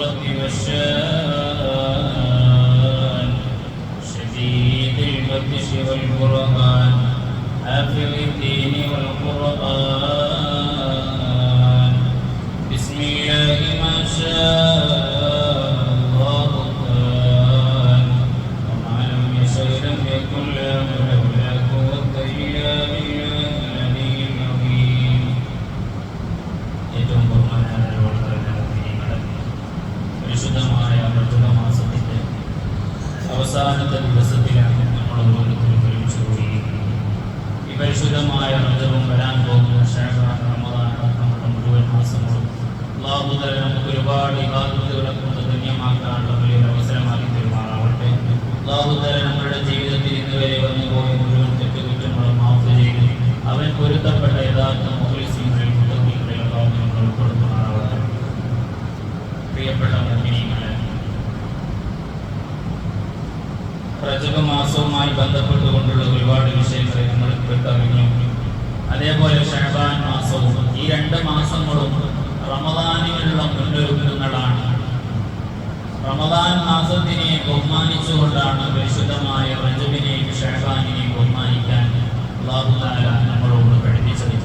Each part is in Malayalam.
والشان. شديد البطش والقرآن حافظ الدين والقرآن. പൊരുത്തപ്പെട്ട യഥാർത്ഥ മുഖലിസീങ്ങളിൽ മുതലികളിൽ അള്ളാഹു നമ്മൾ ഉൾപ്പെടുത്തുന്നതാണ്. പ്രിയപ്പെട്ട മുഅ്മിനീങ്ങളെ പ്രജക മാസവുമായി ബന്ധപ്പെട്ടുകൊണ്ടുള്ള ഒരുപാട് വിഷയങ്ങൾ നമ്മൾ അതേപോലെ ഷഹബാൻ മാസവും ഈ രണ്ട് മാസങ്ങളും റമദാനിനുള്ള മുന്നൊരുക്കങ്ങളാണ്. റമദാൻ മാസത്തിനെ ബഹുമാനിച്ചുകൊണ്ടാണ് പരിശുദ്ധമായ റജബിനെയും ഷഹബാനിനെയും ബഹുമാനിക്കാൻ നമ്മളോട് പഠിപ്പിച്ചത്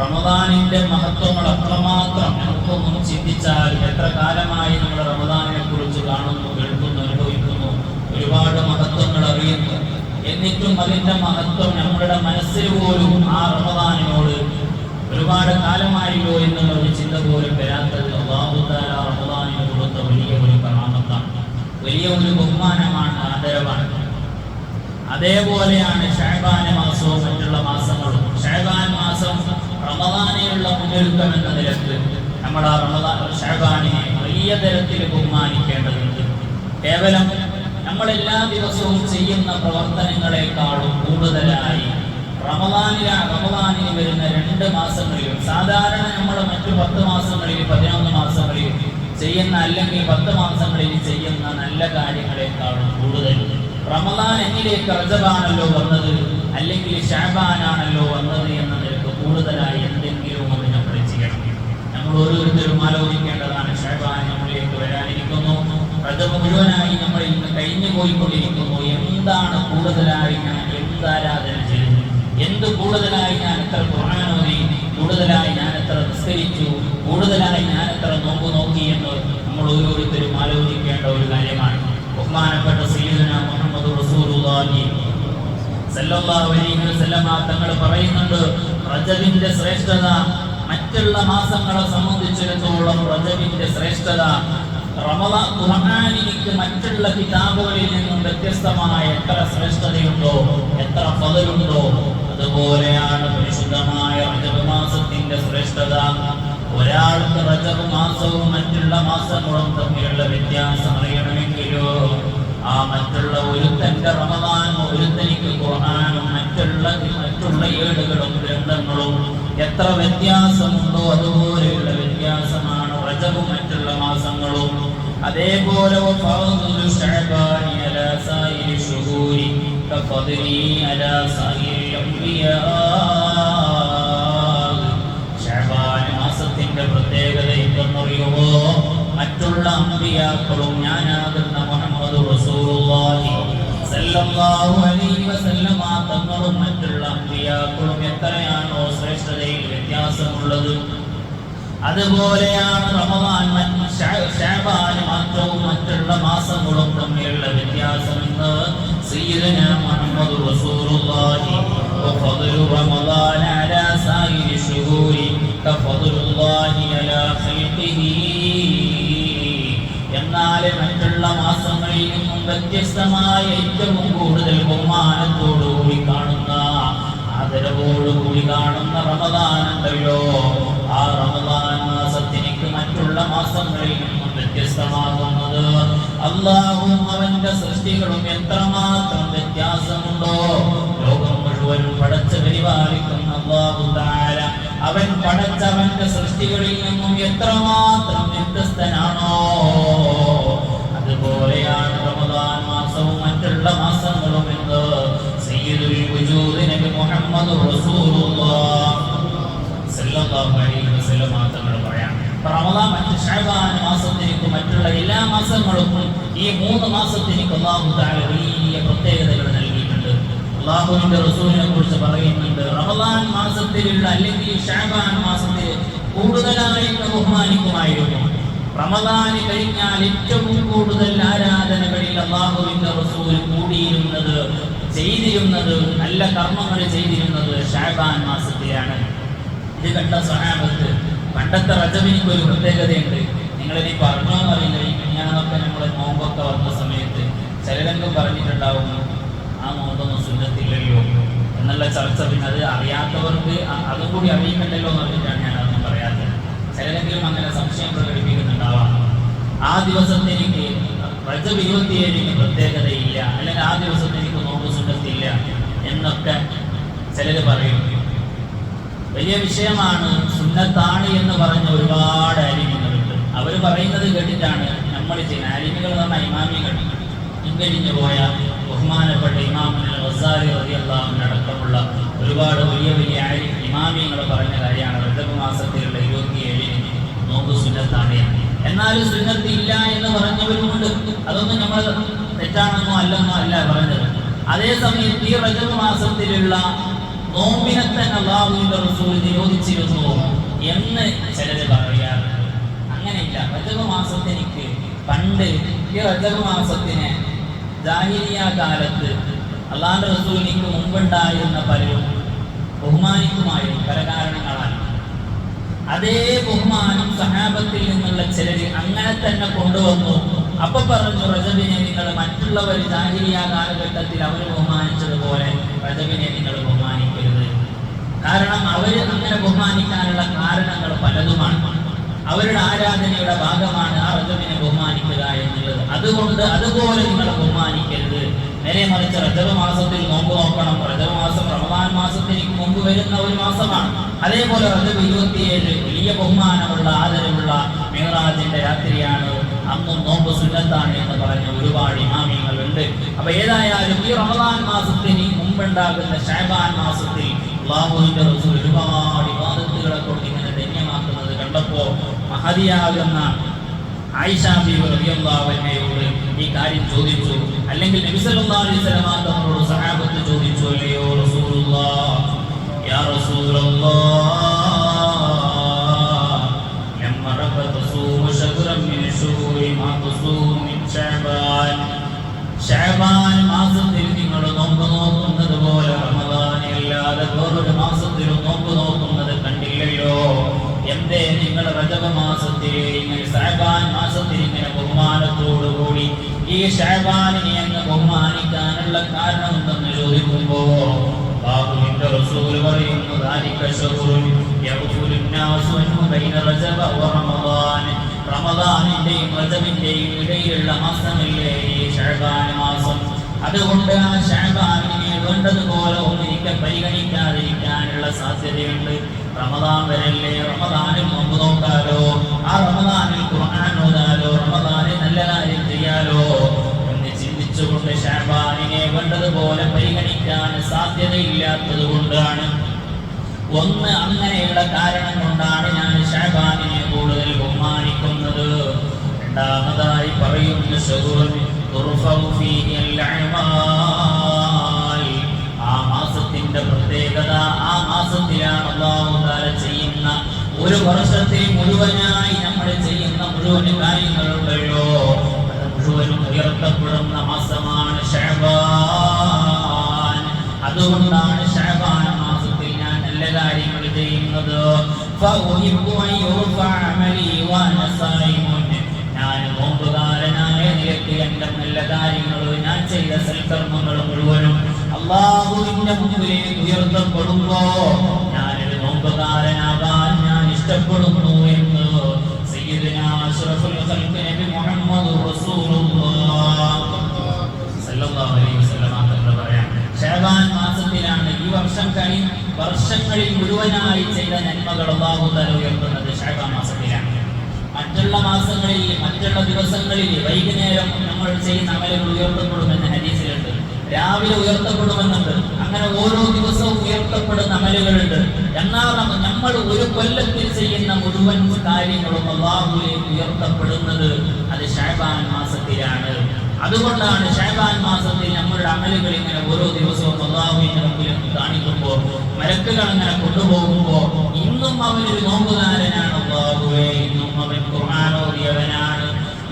റമദാനിന്റെ മഹത്വങ്ങൾ അത്രമാത്രം നമുക്കൊന്നും ചിന്തിച്ചാൽ എത്ര കാലമായി നമ്മൾ റമദാനിനെ കുറിച്ച് കാണുന്നു കേൾക്കുന്നു അനുഭവിക്കുന്നു ഒരുപാട് മഹത്വങ്ങൾ അറിയുന്നു. എന്നിട്ടും അതിന്റെ മഹത്വം നമ്മളുടെ മനസ്സിൽ പോലും ആ റമദാനിനോട് ഒരുപാട് കാലമായല്ലോ എന്നുള്ള ഒരു ചിന്ത പോലും വരാത്തത് അള്ളാഹുദാല റമദാനിന് കൊടുത്ത വലിയ ഒരു കറാമത്താണ് വലിയ ഒരു ബഹുമാനമാണ് ആദരവാണ്. അതേപോലെയാണ് ഷാബാന മാസവും മറ്റുള്ള മാസങ്ങളും. ഷാബാൻ മാസം റമദാനെയുള്ള മുന്നൊരുക്കം എന്ന നിലയ്ക്ക് നമ്മൾ ആ റമദാൻ ഷാബാനെ വലിയ തരത്തിൽ ബഹുമാനിക്കേണ്ടതുണ്ട്. കേവലം നമ്മൾ എല്ലാ ദിവസവും ചെയ്യുന്ന പ്രവർത്തനങ്ങളെക്കാളും കൂടുതലായി റമദാനില റമദാനിന് വരുന്ന രണ്ട് മാസങ്ങളിലും സാധാരണ നമ്മൾ മറ്റു പത്ത് മാസങ്ങളിൽ പതിനൊന്ന് മാസങ്ങളിൽ ചെയ്യുന്ന അല്ലെങ്കിൽ പത്ത് മാസങ്ങളിൽ ചെയ്യുന്ന നല്ല കാര്യങ്ങളെക്കാളും കൂടുതൽ റമദാൻ എന്നിലേക്ക് റജബാണല്ലോ വന്നത്? അല്ലെങ്കിൽ ഷാബാനാണല്ലോ വന്നത് എന്ന നിലയ്ക്ക് കൂടുതലായി എന്തെങ്കിലും ഒന്ന് നമ്മൾ ചെയ്യണം. നമ്മൾ ഓരോരുത്തരും ആലോചിക്കേണ്ടതാണ് ഷാബാൻ നമ്മളിലേക്ക് വരാനിരിക്കുന്നു. റജബ് മുഴുവനായി നമ്മൾ ഇന്ന് കഴിഞ്ഞു പോയിക്കൊണ്ടിരിക്കുന്നു എന്താണ് കൂടുതലായി ഞാൻ എന്ത് ആരാധന ചെയ്തു എന്ത് കൂടുതലായി ഞാൻ എത്ര ഖുർആാനോദി കൂടുതലായി ഞാൻ എത്ര നിസ്കരിച്ചു? കൂടുതലായി ഞാൻ എത്ര നോമ്പ് നോക്കി എന്ന് നമ്മൾ ഓരോരുത്തരും ആലോചിക്കേണ്ട ഒരു കാര്യമാണ്. ബഹുമാനപ്പെട്ട സയ്യിദുന മുഹമ്മദ് റസൂലുള്ളാഹി. സല്ലല്ലാഹു അലൈഹി വസല്ലം തങ്ങൾ പറയുന്നുണ്ട് റജബിന്റെ ശ്രേഷ്ഠത മറ്റുള്ള മാസങ്ങളെ സംബന്ധിച്ചിടത്തോളം റജബിന്റെ ശ്രേഷ്ഠത ഖുർആനിക്ക് മറ്റുള്ള കിതാബുകളിൽ നിന്നും വ്യത്യസ്തമായ എത്ര ശ്രേഷ്ഠതയുണ്ടോ എത്ര ഫലമുണ്ടോ അതുപോലെയാണ് പരിശുദ്ധമായ റജബ് മാസത്തിന്റെ ശ്രേഷ്ഠത ഒരാൾക്ക് റജബ് മാസവും മറ്റുള്ള മാസങ്ങളും തമ്മിലുള്ള വ്യത്യാസം അറിയണമെങ്കിലോ? ആ മറ്റുള്ള ഒരുത്തന്റെ ഒരു ഒരുത്തനിക്ക് ഖുർആനും മറ്റുള്ള മറ്റുള്ള ഏടുകളും ഗ്രന്ഥങ്ങളും എത്ര വ്യത്യാസമുണ്ടോ അതുപോലെയുള്ള വ്യത്യാസമാണ് റജബും മറ്റുള്ള മാസങ്ങളും. അതേപോലെ വഫാദുലു മാസത്തിന്റെ പ്രത്യേകത എന്തെന്നറിയുമോ? മറ്റുള്ള അമ്പിയാക്കളും ഞാനാകുന്ന മുഹമ്മദ് സല്ലല്ലാഹു അലൈഹി തങ്ങളും മറ്റുള്ള അമ്പിയാക്കളും എത്രയാണോ ശ്രേഷ്ഠതയിൽ വ്യത്യാസമുള്ളത്. അതുപോലെയാണ് റമദാൻ ശഅബാൻ മാസവും മറ്റുള്ള മാസങ്ങളും തമ്മിലുള്ള വ്യത്യാസമെന്ന് സയ്യിദുന മുഹമ്മദ് റസൂലുള്ളാഹി റമദാൻ അലാ കഫദ്ലുല്ലാഹി അലാ خلقه എന്നാൽ മറ്റുള്ള മാസങ്ങളിൽ നിന്നും വ്യത്യസ്തമായ ഏറ്റവും കൂടുതൽ ബഹുമാനത്തോടുകൂടി കാണുന്ന ആദരവോടുകൂടി കാണുന്ന റമദാനുണ്ടല്ലോ. ആ റമദാൻ മാസത്തിനിക്ക് മറ്റുള്ള മാസങ്ങളിൽ നിന്നും വ്യത്യസ്തമാകുന്നത് അള്ളാഹും അവന്റെ സൃഷ്ടികളും എത്രമാത്രം അവൻ പടച്ചവന്റെ സൃഷ്ടികളിൽ നിന്നും എത്രമാത്രം വ്യത്യസ്തനാണോ അതുപോലെയാണ് റമദാൻ മാസവും മറ്റുള്ള മാസങ്ങളും എന്ന് സയ്യിദുൽ വജൂദ് നബി മുഹമ്മദ് റസൂലുള്ളാഹ് അലൈഹി വസല്ലം തങ്ങൾ പറയാം. റമദാൻ മറ്റ് ഷഹബാൻ മാസത്തിലേക്ക് മറ്റുള്ള എല്ലാ മാസങ്ങൾക്കും ഈ മൂന്ന് മാസത്തിലേക്ക് അല്ലാഹു തആല വലിയ പ്രത്യേകതകൾ നൽകിയിട്ടുണ്ട് അള്ളാഹുവിന്റെ റസൂലിനെ കുറിച്ച് പറയുന്നുണ്ട്. റമദാൻ മാസത്തിലുള്ള അല്ലെങ്കിൽ ഷാബാൻ മാസത്തിൽ കൂടുതലായിട്ട് ബഹുമാനിക്കുമായിരുന്നു. റമദാന് കഴിഞ്ഞാൽ ഏറ്റവും കൂടുതൽ ആരാധനകളിൽ അള്ളാഹുവിന്റെ റസൂൽ കൂടിയിരുന്നത് ചെയ്തിരുന്നത് നല്ല കർമ്മങ്ങൾ ചെയ്തിരുന്നത് ഷാബാൻ മാസത്തിലാണ്. ഇത് കണ്ട സഹാബത്ത് പണ്ടത്തെ റജബിനിക്ക് ഒരു പ്രത്യേകതയുണ്ട്. നിങ്ങളിനി പറഞ്ഞോ അറിയില്ല ഈ കല്യാണമൊക്കെ നമ്മളെ നോമ്പൊക്കെ വന്ന സമയത്ത് ചിലരെങ്കിലും പറഞ്ഞിട്ടുണ്ടാവും ആ നോമ്പൊന്നും സുന്നത്തില്ലല്ലോ എന്നുള്ള ചർച്ച പിന്നെ അത് അറിയാത്തവർക്ക് അതും കൂടി അറിയിക്കണ്ടല്ലോ എന്ന് പറഞ്ഞിട്ടാണ് ഞാൻ അതൊന്നും പറയാത്തത്. ചിലരെങ്കിലും അങ്ങനെ സംശയം പ്രകടിപ്പിക്കുന്നുണ്ടാവാം. ആ ദിവസത്തെ എനിക്ക് റജബ് ഇരുപത്തിയേഴിന് പ്രത്യേകതയില്ല അല്ലെങ്കിൽ ആ ദിവസത്തെ എനിക്ക് നോമ്പ് സുന്നത്തില്ല എന്നൊക്കെ ചിലര് പറയും. വലിയ വിഷയമാണ് സുന്നത്താണ് എന്ന് പറഞ്ഞ ഒരുപാട് അരിമികളുണ്ട് അവർ പറയുന്നത് കേട്ടിട്ടാണ് നമ്മൾ ചെയ്യുന്നത്. അരിമികൾ എന്ന് പറഞ്ഞാൽ ഇമാമികൾ. പിൻകരിഞ്ഞു ബഹുമാനപ്പെട്ട ഇമാമിനെ റതിയല്ലാമിന് അടക്കമുള്ള ഒരുപാട് വലിയ വലിയ ഇമാമിയങ്ങൾ പറഞ്ഞ കാര്യമാണ്. റജബ് മാസത്തിലുള്ള ഇരുപത്തിയേഴിന് നോമ്പ് സുന്നത്താണ് എന്ന്. എന്നാലും സുന്നത്ത് ഇല്ല എന്ന് പറഞ്ഞവരുമുണ്ട്. അതൊന്നും നമ്മൾ തെറ്റാണെന്നോ അല്ലെന്നോ അല്ല പറഞ്ഞത്. അതേ സമയത്ത് ഈ റജബ് മാസത്തിലുള്ള നോമ്പിനെ തന്നെ അള്ളാഹുവിന്റെ റസൂൽ നിരോധിച്ചിരുന്നു എന്ന് ചിലര് പറയാറുണ്ട്. അങ്ങനെയില്ല റജബ് മാസത്തിനിക്ക് പണ്ട് ഈ റജബ് മാസത്തിന് ജാഹിരിയ കാലത്ത് അള്ളാഹ് റസൂലിക്ക് മുമ്പുണ്ടായിരുന്ന പലരും ബഹുമാനിക്കുമായി പല കാരണങ്ങളാണ് അതേ ബഹുമാനം സഹാബത്തിൽ നിന്നുള്ള ചിലര് അങ്ങനെ തന്നെ കൊണ്ടുവന്നു. അപ്പൊ പറഞ്ഞു റജബിനെ നിങ്ങൾ മറ്റുള്ളവർ ജാഹിരിയ കാലഘട്ടത്തിൽ അവർ ബഹുമാനിച്ചതുപോലെ റജബിനെ നിങ്ങൾ ബഹുമാനിക്കരുത്. കാരണം അവർ അങ്ങനെ ബഹുമാനിക്കാനുള്ള കാരണങ്ങൾ പലതുമാണ്. അവരുടെ ആരാധനയുടെ ഭാഗമാണ് ആ റജബിനെ ബഹുമാനിക്കുക എന്നുള്ളത്. അതുകൊണ്ട് അതുപോലെ നിങ്ങൾ ബഹുമാനിക്കരുത്. നേരെ മറിച്ച് റജബ് മാസത്തിൽ നോമ്പ് നോക്കണം. റജബ് മാസം റമദാൻ മാസത്തിന് മുമ്പ് വരുന്ന ഒരു മാസമാണ്. അതേപോലെ റജബ് ഇരുപത്തിയേഴ് വലിയ ബഹുമാനമുള്ള ആദരവുള്ള മേറാജിന്റെ രാത്രിയാണ്. അന്നും നോമ്പ് സുന്നത്താണ് എന്ന് പറഞ്ഞ ഒരുപാട് ഇമാമിയങ്ങളുണ്ട്. അപ്പൊ ഏതായാലും ഈ റമദാൻ മാസത്തിന് മുമ്പുണ്ടാകുന്ന ഷാബാൻ മാസത്തിൽ അള്ളാഹുവിന്റെ റസൂൽ ഒരുപാട് വിവാദത്തുകളെ കൊണ്ട് വന്നപ്പോൾ മഹതിയാകുന്ന ആയിഷാബിയോട് ഈ കാര്യം ചോദിച്ചു. അല്ലെങ്കിൽ സഹാബത്ത് ചോദിച്ചു അല്ലയോ മാസത്തിൽ നിങ്ങൾ നോമ്പ് നോക്കുന്നത് പോലെ റമദാനില്ലാതെ വേറൊരു മാസത്തിലും നോമ്പ് നോക്കുന്നത് നിങ്ങൾ റജബ മാസത്തിൽ ഇങ്ങനെ ഷാബാൻ മാസത്തിൽ ഇങ്ങനെ ബഹുമാനത്തോടുകൂടി ഈ ഷാബാനിനെ അങ്ങ് ബഹുമാനിക്കാനുള്ള കാരണം എന്തെന്ന് ചോദിക്കുമ്പോ ബാബുവിന്റെ റസൂൽ പറയുന്നു ذلك شهر يغفل الناس عنه بين رجب ورمضان റമദാനിന്റെയും റജബിന്റെയും ഇടയിലുള്ള മാസമല്ലേ ഈ ഷഅബാൻ മാസം അതുകൊണ്ട് ആ ഷഅബാനിനെ വേണ്ടതുപോലെ ഒന്നിരിക്കെ പരിഗണിക്കാതിരിക്കാനുള്ള സാധ്യതയുണ്ട് റമദാൻ വരല്ലേ? റമദാനിൽ നോമ്പ് നോക്കാലോ? ആ റമദാനിൽ ഖുർആൻ ഓതാലോ? റമദാനിൽ നല്ല കാര്യം ചെയ്യാലോ? എന്ന് ചിന്തിച്ചുകൊണ്ട് ഷാബാനിനെ കണ്ടതുപോലെ പരിഗണിക്കാൻ സാധ്യതയില്ലാത്തത് കൊണ്ടാണ്. ഒന്ന് അങ്ങനെയുള്ള കാരണം കൊണ്ടാണ് ഞാൻ ഷാബാനിനെ കൂടുതൽ ബഹുമാനിക്കുന്നത്. രണ്ടാമതായി പറയുന്ന അൽ-അഅമാൽ. ആ മാസത്തിന്റെ പ്രത്യേകത ആ മാസത്തിലാണ് അല്ലാഹു തആല ചെയ്യുന്ന ഒരു വർഷത്തെ മുഴുവനായി നമ്മൾ ചെയ്യുന്ന മുഴുവൻ കാര്യങ്ങളുണ്ടല്ലോ അത് മുഴുവനും ഉയർത്തപ്പെടുന്ന മാസമാണ് ഷഅബാൻ അതുകൊണ്ടാണ് ഷഅബാൻ മാസത്തിൽ ഞാൻ നല്ല കാര്യങ്ങൾ ചെയ്യുന്നത്. ഞാൻ നോമ്പുകാരനായ നിലയ്ക്ക് എന്റെ നല്ല കാര്യങ്ങളും ഞാൻ ചെയ്ത സൽക്കർമ്മങ്ങൾ മുഴുവനും അള്ളാഹുവിന്റെ മുമ്പിലേക്ക് ഉയർത്തപ്പെടുമ്പോ ഞാനൊരു നോമ്പുകാരനാകാൻ ഞാൻ ഇഷ്ടപ്പെടുന്നു എന്ന് നബി അലൈഹി വസല്ലം മാസത്തിലാണ് ഈ വർഷം വർഷങ്ങളിൽ മുഴുവനായി ചെയ്ത നന്മകൾ തആല ഉയർത്തുന്നത് മാസത്തിലാണ്. മറ്റുള്ള മാസങ്ങളിൽ മറ്റുള്ള ദിവസങ്ങളിൽ വൈകുന്നേരം നമ്മൾ ചെയ്യുന്ന അമലുകൾ ഉയർത്തപ്പെടുമെന്ന് ഹദീസിലുണ്ട് രാവിലെ ഉയർത്തപ്പെടുമെന്നുണ്ട്. അങ്ങനെ ഓരോ ദിവസവും ഉയർത്തപ്പെടുന്ന അമലുകളുണ്ട്. എന്നാൽ നമ്മൾ ഒരു കൊല്ലത്തിൽ ചെയ്യുന്ന മുഴുവൻ കാര്യങ്ങളും അള്ളാഹുലേക്ക് ഉയർത്തപ്പെടുന്നത് അത് ഷാബാൻ മാസത്തിലാണ്. അതുകൊണ്ടാണ് ഷാബാൻ മാസത്തിൽ നമ്മളുടെ അമലുകൾ ഇങ്ങനെ ഓരോ ദിവസവും അള്ളാഹുവിന്റെ മുമ്പിൽ കാണിക്കുമ്പോൾ മരക്കുകൾ അങ്ങനെ കൊണ്ടുപോകുമ്പോൾ ഇന്നും അവനൊരു നോമ്പുകാരനാണ് അള്ളാഹുവേ. ഇന്നും അവൻ ഖുർആാനോദിയവനാണ്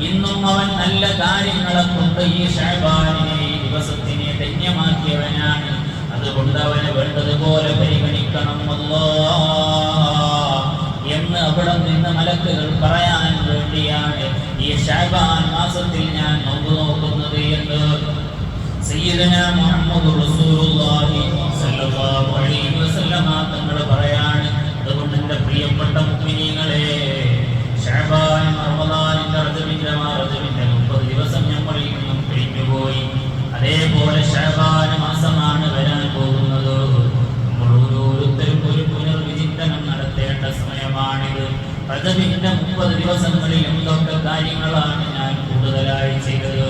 ഇന്നും അവൻ നല്ല കാര്യങ്ങളെ കൊണ്ട് ഈ ഷാബാനിനെ ദിവസത്തിനെ ധന്യമാക്കിയവനാണ്. അതുകൊണ്ട് അവനെ വേണ്ടതുപോലെ പരിഗണിക്കണം എന്ന് അവിടെ നിന്ന് മലക്കുകൾ പറയാൻ വേണ്ടിയാണ് ഈ ഷാബാൻ മാസത്തിൽ ഞാൻ നോമ്പ് നോക്കുന്നത് എന്ന് സയ്യിദന മുഹമ്മദ് റസൂലുള്ളാഹി സ്വല്ലല്ലാഹു അലൈഹി വസല്ലമ തങ്ങൾ പറയാണ്. അതുകൊണ്ട് എന്റെ പ്രിയപ്പെട്ട മുഅ്മിനീങ്ങളെ ഷഅബാൻ റമദാനിന്റെ റജബിന്റെ റജബിന്റെ മുപ്പത് ദിവസം നമ്മളിൽ നിന്നും കഴിഞ്ഞുപോയി ഷഅബാൻ മാസമാണ് വരാൻ പോകുന്നത്. നമ്മൾ ഒരു പുനർവിചിന്തനം നടത്തേണ്ട സമയമാണിത്. റജബിന്റെ മുപ്പത് ദിവസങ്ങളിൽ എന്തൊക്കെ കാര്യങ്ങളാണ് ഞാൻ കൂടുതലായി ചെയ്തത്.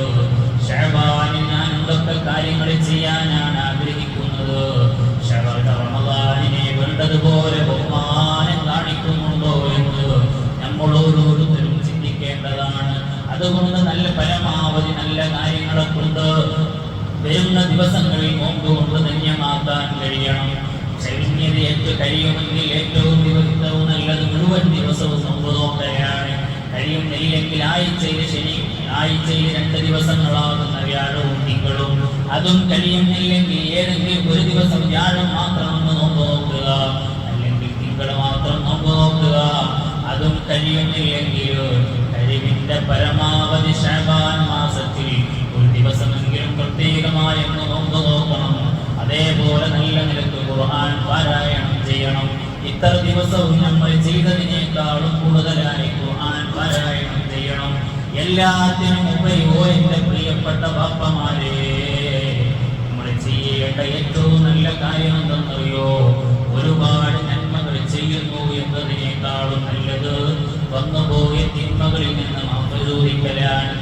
ഷഹബാനിൽ ഞാൻ എന്തൊക്കെ കാര്യങ്ങൾ ചെയ്യാനാണ് ആഗ്രഹിക്കുന്നത്. റമദാനിനെ വേണ്ടതുപോലെ ബഹുമാനം കാണിക്കുന്നുണ്ടോ എന്ന് നമ്മൾ ഓരോരുത്തരും ചിന്തിക്കേണ്ടതാണ്. അതുകൊണ്ട് നല്ല പരമാവധി നല്ല കാര്യങ്ങളെ കൊണ്ട് വരുന്ന ദിവസങ്ങളിൽ നോമ്പ് കൊണ്ട് ധന്യമാക്കാൻ കഴിയണം ഏറ്റവും കഴിയുമെങ്കിൽ ഏറ്റവും ദിവസവും നല്ലത് മുഴുവൻ ദിവസവും നോമ്പ് കഴിയുന്നില്ലെങ്കിൽ ആഴ്ചയിൽ ശനി ആഴ്ചയിൽ രണ്ട് ദിവസങ്ങളാകുന്ന വ്യാഴവും തിങ്കളും അതും കഴിയുന്നില്ലെങ്കിൽ ഏതെങ്കിലും ഒരു ദിവസം വ്യാഴം മാത്രം ഒന്ന് നോമ്പ് നോക്കുക അല്ലെങ്കിൽ തിങ്കൾ മാത്രം നോമ്പ് നോക്കുക അതും കഴിയുന്നില്ലെങ്കിൽ കഴിവിന്റെ പരമാവധി ഷാബാൻ അതേപോലെ നല്ല നിലയ്ക്ക് ഖുർആൻ പാരായണം ചെയ്യണം. ഇത്ര ദിവസവും നമ്മൾ ചെയ്തതിനേക്കാളും കൂടുതലായി ഖുർആൻ പാരായണം ചെയ്യണം. എല്ലാത്തിനും ഉപരി ഓ എന്റെ പ്രിയപ്പെട്ട ബാപ്പമാരെ. നമ്മൾ ചെയ്യേണ്ട ഏറ്റവും നല്ല കാര്യം എന്തെന്നറിയോ? ഒരുപാട് നന്മകൾ ചെയ്യുന്നു എന്നതിനേക്കാളും നല്ലത് വന്നുപോയ തിന്മകളിൽ നിന്ന് മാപ്പ് ചോദിക്കലാണ്.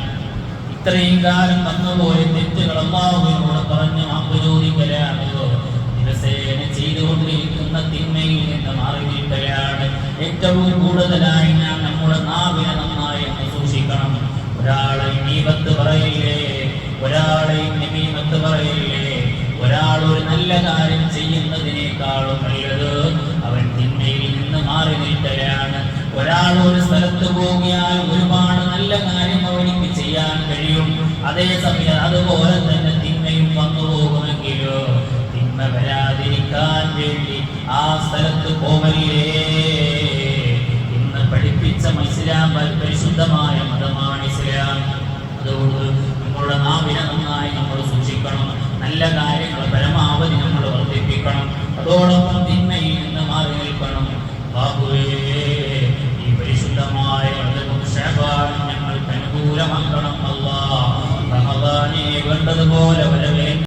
ഇത്രയും കാലം വന്നുപോയ തെറ്റുകൾ അള്ളാഹുവിനോട് പറഞ്ഞ് മാപ്പ് ചോദിക്കലാണല്ലോ ദിവസേന ചെയ്തുകൊണ്ടിരിക്കുന്ന തിന്മയിൽ നിന്ന് മാറി നിൽക്കലാണ് ഏറ്റവും കൂടുതലായി ഞാൻ നമ്മുടെ നാവിനെ നന്നായി സൂക്ഷിക്കണം ഒരാളെ നീപത്ത് പറയില്ലേ? ഒരാളെ നിമീമത്ത് പറയില്ലേ? ഒരാൾ ഒരു നല്ല കാര്യം ചെയ്യുന്നതിനേക്കാളും നല്ലത് അവൻ തിന്മയിൽ നിന്ന് മാറി നിൽക്കുകയാണ്. ഒരാൾ ഒരു സ്ഥലത്ത് പോകിയാൽ ഒരുപാട് നല്ല കാര്യം അവനിക്ക് ചെയ്യാൻ കഴിയും. അതേസമയം അതുപോലെ തന്നെ തിന്മയും വന്നു പോകുമെങ്കിലോ തിന്മ വരാതിരിക്കാൻ വേണ്ടി ആ സ്ഥലത്ത്